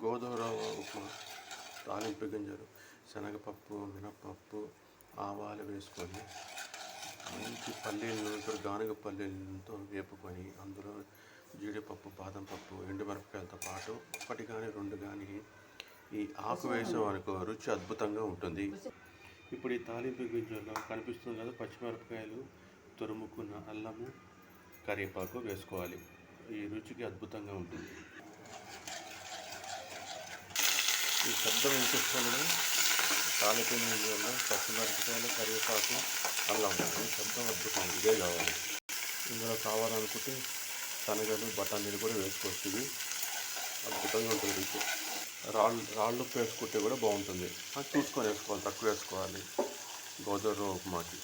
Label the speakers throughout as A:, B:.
A: గోధుమ ఉప్మా తాలింపు గింజలు శనగపప్పు మినపప్పు ఆవాలు వేసుకొని మంచి పల్లీలను ఇక్కడ గానుగ పల్లీలతో వేపుకొని అందులో జీడిపప్పు బాదం పప్పు ఎండుమిరపకాయలతో పాటు ఒకటి కానీ రెండు కానీ ఈ ఆకు వేసాం అనుకో రుచి అద్భుతంగా ఉంటుంది. ఇప్పుడు ఈ తాలింపు గింజల్లో కనిపిస్తుంది కదా పచ్చిమిరపకాయలు తురుముకున్న అల్లము కరివేపాకు వేసుకోవాలి. ఈ రుచికి అద్భుతంగా ఉంటుంది. ఈ శబ్దం వినిపిస్తుంది తాలింపు గింజల్లో పచ్చిమిరపకాయలు కరివేపాకు అల్లం ఈ శబ్దం అద్భుతం. ఇదే కావాలి. ఇందులో కావాలనుకుంటే శనగలు బఠానీలు కూడా వేసుకోవచ్చు. ఇవి అద్భుతంగా ఉంటుంది. రుచి రాళ్ళు రాళ్ళు వేసుకుంటే కూడా బాగుంటుంది. అది చూసుకొని వేసుకోవాలి. తక్కువ వేసుకోవాలి. గోదావరి ఉప్మాకి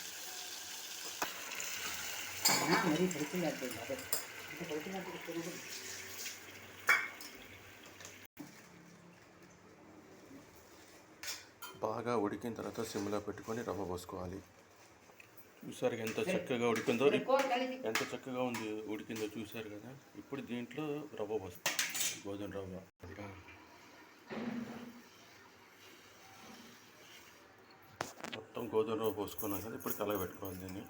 B: మరీ
A: బాగా ఉడికిన తర్వాత సిమ్లో పెట్టుకొని రవ్వ పోసుకోవాలి. చూసారు ఎంత చక్కగా ఉడికిందో? ఎంత చక్కగా ఉంది ఉడికిందో చూశారు కదా? ఇప్పుడు దీంట్లో రవ్వ పోస్తాం. గోధుమ రవ్వ. మొత్తం గోధుమ రవ్వ పోసుకున్నాం కదా ఇప్పుడు కలగబెట్టుకోవాలి దీన్ని.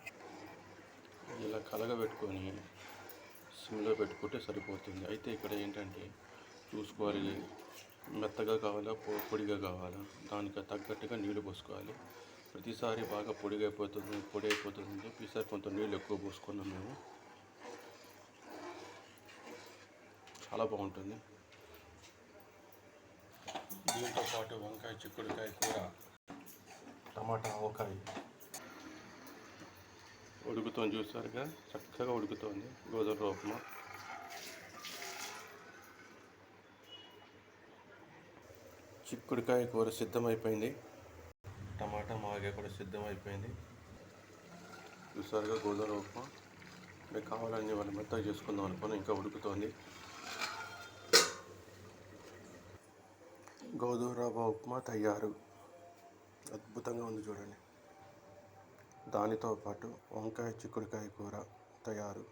A: ఇలా కలగబెట్టుకొని సిమ్లో పెట్టుకుంటే సరిపోతుంది. అయితే ఇక్కడ ఏంటంటే చూసుకోవాలి. మెత్తగా కావాలా? పొ- పొడిగా కావాలా? దానికి తగ్గట్టుగా నీళ్ళు పోసుకోవాలి. ప్రతిసారి బాగా పొడిగా అయిపోతుంది పొడి అయిపోతుంది అని చెప్పి ఈసారి కొంత నీళ్ళు ఎక్కువ పోసుకున్నాం మేము. చాలా బాగుంటుంది. దీంతో పాటు వంకాయ చిక్కుడుకాయ కూర టమాటా ఆవకాయ. ఉడుకుతోంది చూసారుగా? చక్కగా ఉడుకుతోంది గోధుమ ఉప్మా. చిక్కుడుకాయ కూర సిద్ధమైపోయింది. టమాటా మాగే కూడా సిద్ధమైపోయింది. చూసారుగా గోధుమ ఉప్మా. మీకు కావాలని వాళ్ళు మెత్తగా చేసుకుందాం అనుకుని ఇంకా ఉడుకుతోంది. గోధుమ రవ్వ ఉప్మా తయారు. అద్భుతంగా ఉంది చూడండి. దానితో పాటు వంకాయ చిక్కుడుకాయ కూర తయారు.